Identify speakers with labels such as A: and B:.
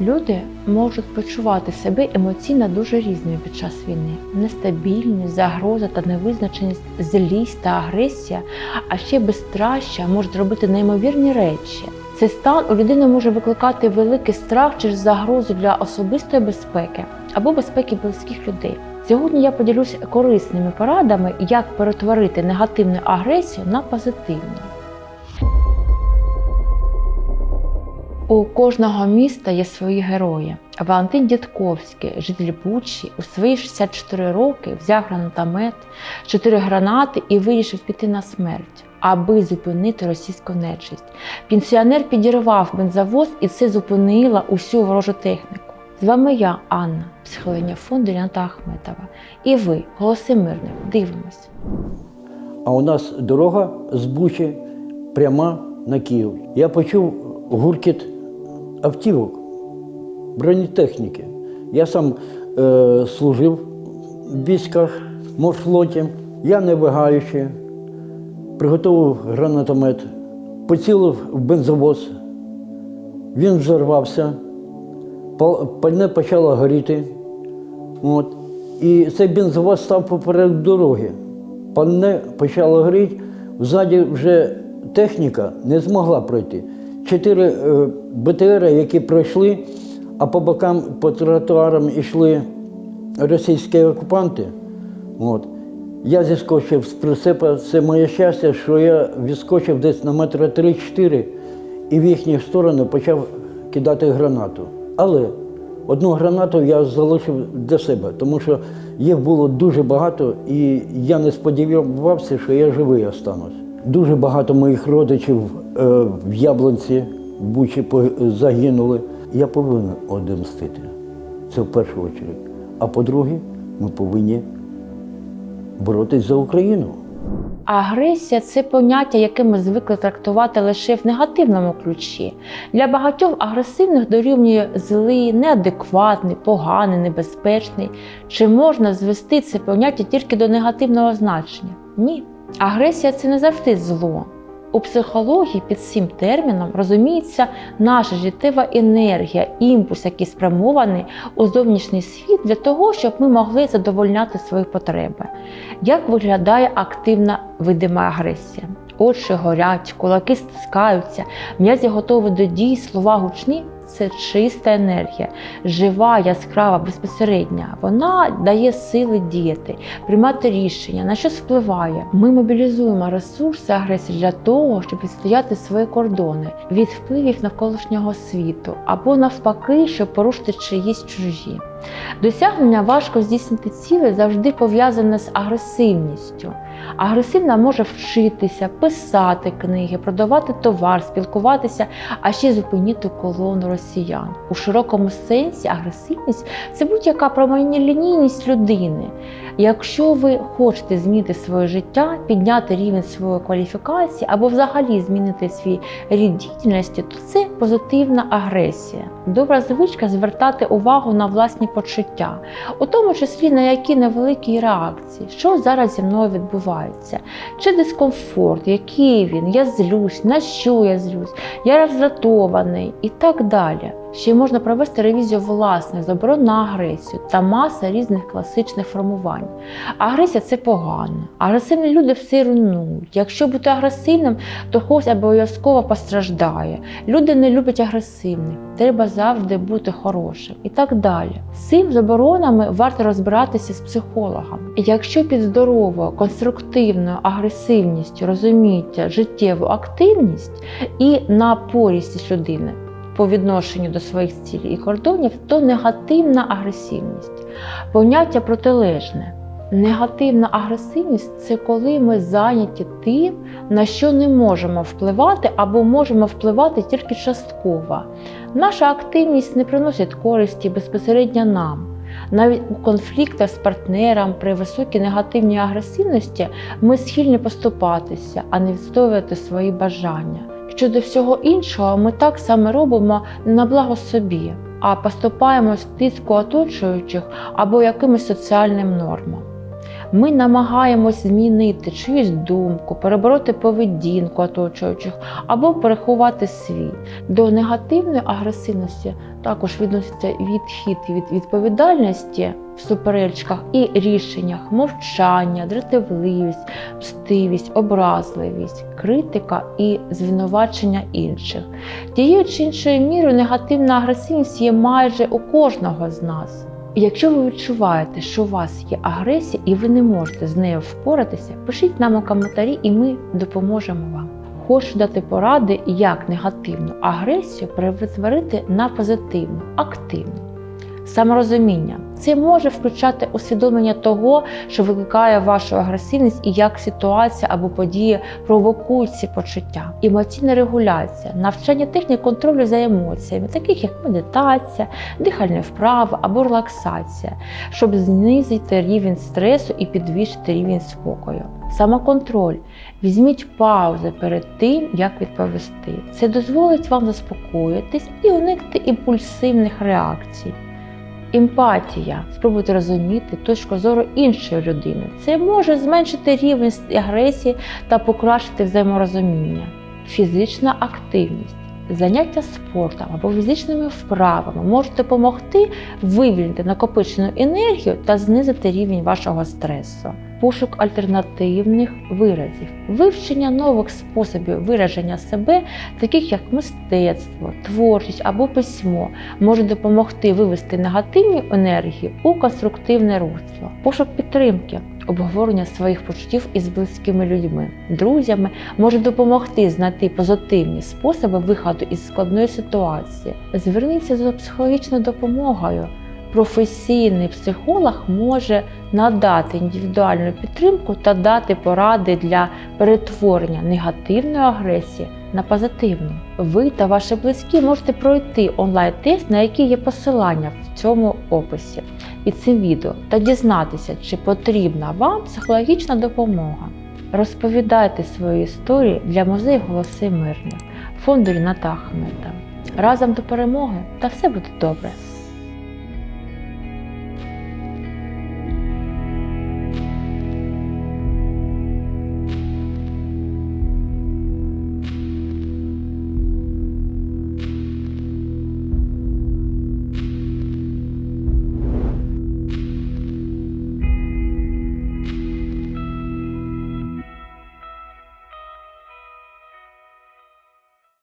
A: Люди можуть почувати себе емоційно дуже різними під час війни. Нестабільність, загроза та невизначеність, злість та агресія, а ще безстраща можуть робити неймовірні речі. Цей стан у людини може викликати великий страх через загрозу для особистої безпеки або безпеки близьких людей. Сьогодні я поділюсь корисними порадами, як перетворити негативну агресію на позитивну. У кожного міста є свої герої. Валентин Дідковський, житель Бучі, у свої 64 роки взяв гранатомет, 4 гранати і вирішив піти на смерть, аби зупинити російську нечисть. Пенсіонер підірвав бензовоз і це зупинило усю ворожу техніку. З вами я, Анна, психологиня фонду Ріната Ахметова. І ви, голоси мирних, дивимось.
B: А у нас дорога з Бучі пряма на Київ. Я почув гуркіт автівок, бронетехніки. Я сам е, служив в військах, морфлоті. Я не вагаючи, приготував гранатомет, поцілив в бензовоз. Він взорвався, пальне почало горіти. От. І цей бензовоз став поперед дороги. Пальне почало горіти, ззаді вже техніка не змогла пройти. Чотири е, БТР, які пройшли, а по бокам, по тротуарам йшли російські окупанти. От. Я зіскочив з прицепа. Це моє щастя, що я відскочив десь на метра 3-4 і в їхню сторону почав кидати гранату. Але одну гранату я залишив для себе, тому що їх було дуже багато, і я не сподівався, що я живий останусь. Дуже багато моїх родичів е, в Яблонці, в Бучі загинули. Я повинен одемстити. Це в першу чергу. А по-друге, ми повинні боротись за Україну.
A: Агресія це поняття, яке ми звикли трактувати лише в негативному ключі. Для багатьох агресивних дорівнює злий, неадекватний, поганий, небезпечний. Чи можна звести це поняття тільки до негативного значення? Ні. Агресія це не завжди зло. У психології під цим терміном розуміється наша життєва енергія, імпульс, який спрямований у зовнішній світ для того, щоб ми могли задовольняти свої потреби. Як виглядає активна видима агресія? Очі горять, кулаки стискаються, м'язі готові до дій, слова гучні це чиста енергія, жива, яскрава, безпосередня. Вона дає сили діяти, приймати рішення, на щось впливає. Ми мобілізуємо ресурси агресії для того, щоб відстояти свої кордони від впливів навколишнього світу або навпаки, щоб порушити чиїсь чужі. Досягнення важко здійснити цілі завжди пов'язане з агресивністю. Агресивна може вчитися, писати книги, продавати товар, спілкуватися, а ще зупинити колону росіян. У широкому сенсі агресивність це будь-яка прямолінійність людини. Якщо ви хочете змінити своє життя, підняти рівень своєї кваліфікації або взагалі змінити свій рід діяльності, то це позитивна агресія. Добра звичка звертати увагу на власні почуття, у тому числі на які невеликі реакції, що зараз зі мною відбувається, чи дискомфорт, який він, я злюсь, на що я злюсь, я роздратований і так далі. Ще можна провести ревізію власних заборон на агресію та маса різних класичних формувань. Агресія це погано. Агресивні люди все руйнують. Якщо бути агресивним, то хтось обов'язково постраждає. Люди не люблять агресивних, треба завжди бути хорошим і так далі. З цим заборонами варто розбиратися з психологом. Якщо під здоровою, конструктивною агресивністю розумієте життєву активність і напорість людини, по відношенню до своїх цілей і кордонів, то негативна агресивність. Поняття протилежне. Негативна агресивність це коли ми зайняті тим, на що не можемо впливати або можемо впливати тільки частково. Наша активність не приносить користі безпосередньо нам. Навіть у конфліктах з партнером при високій негативній агресивності ми схильні поступатися, а не відстоювати свої бажання. Щодо всього іншого, ми так саме робимо на благо собі, а поступаємо з тиску оточуючих або якимось соціальним нормам. Ми намагаємось змінити чиюсь думку, перебороти поведінку оточуючих або переховати свій. До негативної агресивності також відноситься відхід від відповідальності в суперечках і рішеннях, мовчання, дратівливість, мстивість, образливість, критика і звинувачення інших. Тією чи іншою мірою негативна агресивність є майже у кожного з нас. Якщо ви відчуваєте, що у вас є агресія і ви не можете з нею впоратися, пишіть нам у коментарі, і ми допоможемо вам. Хочу дати поради, як негативну агресію перетворити на позитивну, активну. Саморозуміння це може включати усвідомлення того, що викликає вашу агресивність і як ситуація або події провокують ці почуття. Емоційна регуляція, навчання технік контролю за емоціями, таких як медитація, дихальні вправи або релаксація, щоб знизити рівень стресу і підвищити рівень спокою. Самоконтроль. Візьміть паузи перед тим, як відповісти. Це дозволить вам заспокоїтись і уникнути імпульсивних реакцій. Емпатія. Спробуйте розуміти точку зору іншої людини. Це може зменшити рівень агресії та покращити взаєморозуміння. Фізична активність. Заняття спортом або фізичними вправами можуть допомогти вивільнити накопичену енергію та знизити рівень вашого стресу. Пошук альтернативних виразів, вивчення нових способів вираження себе, таких як мистецтво, творчість або письмо, може допомогти вивести негативні енергії у конструктивне русло. Пошук підтримки, обговорення своїх почуттів із близькими людьми, друзями може допомогти знайти позитивні способи виходу із складної ситуації. Зверніться за психологічною допомогою. Професійний психолог може надати індивідуальну підтримку та дати поради для перетворення негативної агресії на позитивну. Ви та ваші близькі можете пройти онлайн-тест, на який є посилання в цьому описі під цим відео, та дізнатися, чи потрібна вам психологічна допомога. Розповідайте свої історії для музею Голоси Мирних, фонду Ріната Ахмета. Разом до перемоги та все буде добре!